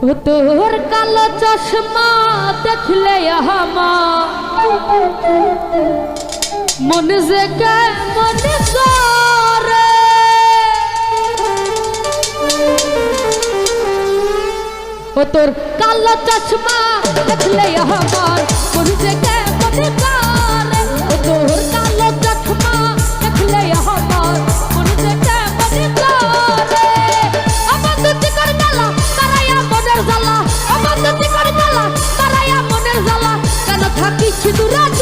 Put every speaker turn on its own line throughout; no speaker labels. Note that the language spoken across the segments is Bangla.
তোর কালো চশমা দেখলে আমার মন যে কেমন তোর কালো চশমা দেখলে আমার মন যে কেমন করে। মিছে তুই রাজ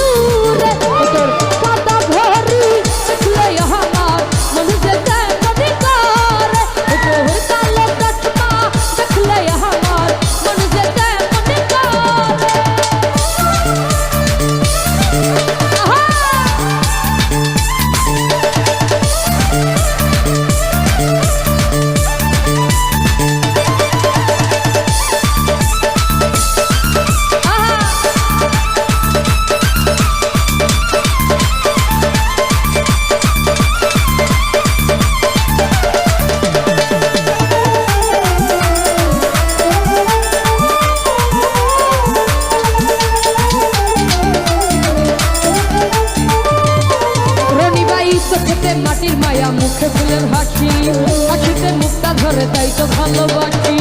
মাটির মায়া মুখে ফুলের হাসি। হাসিতে মুক্তা ধরে, তাই তো ভালোবাসি।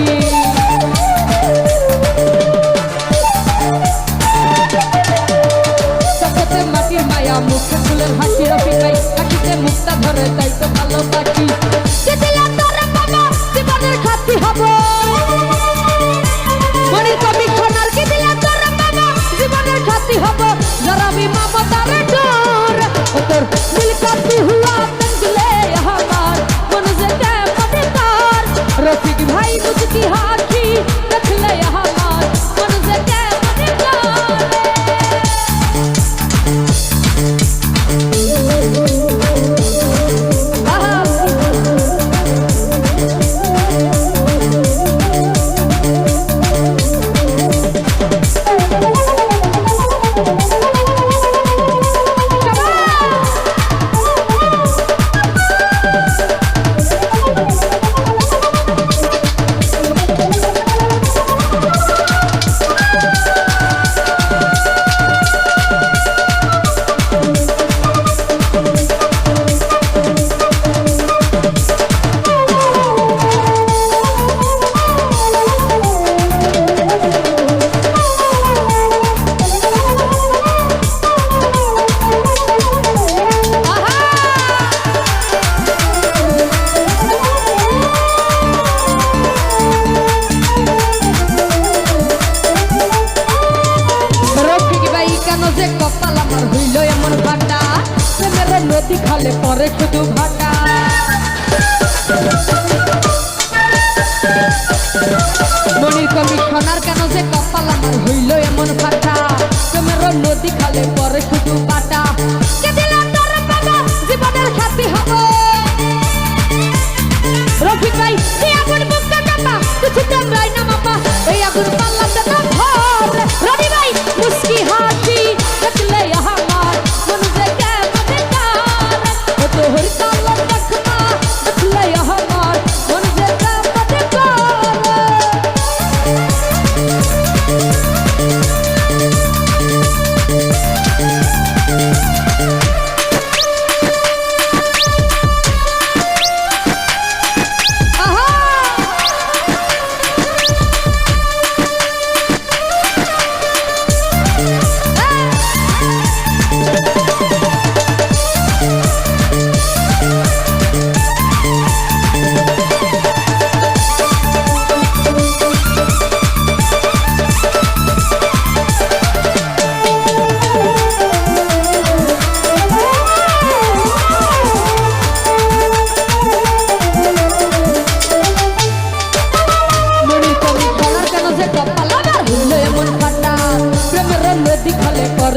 মাটির মায়া, মুখে ফুলের হাসি রাখি তাই। হাসিতে মুক্তা ধরে, তাই তো ভালোবাসি। জীবনের বেশি খালে পরে শুধু ভাটা। মনির কমিশনার কেন যে কপাল আমার হইল এমন ফাটা? তোমার নদী খালে পরে শুধু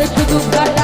আরেকটু দুধ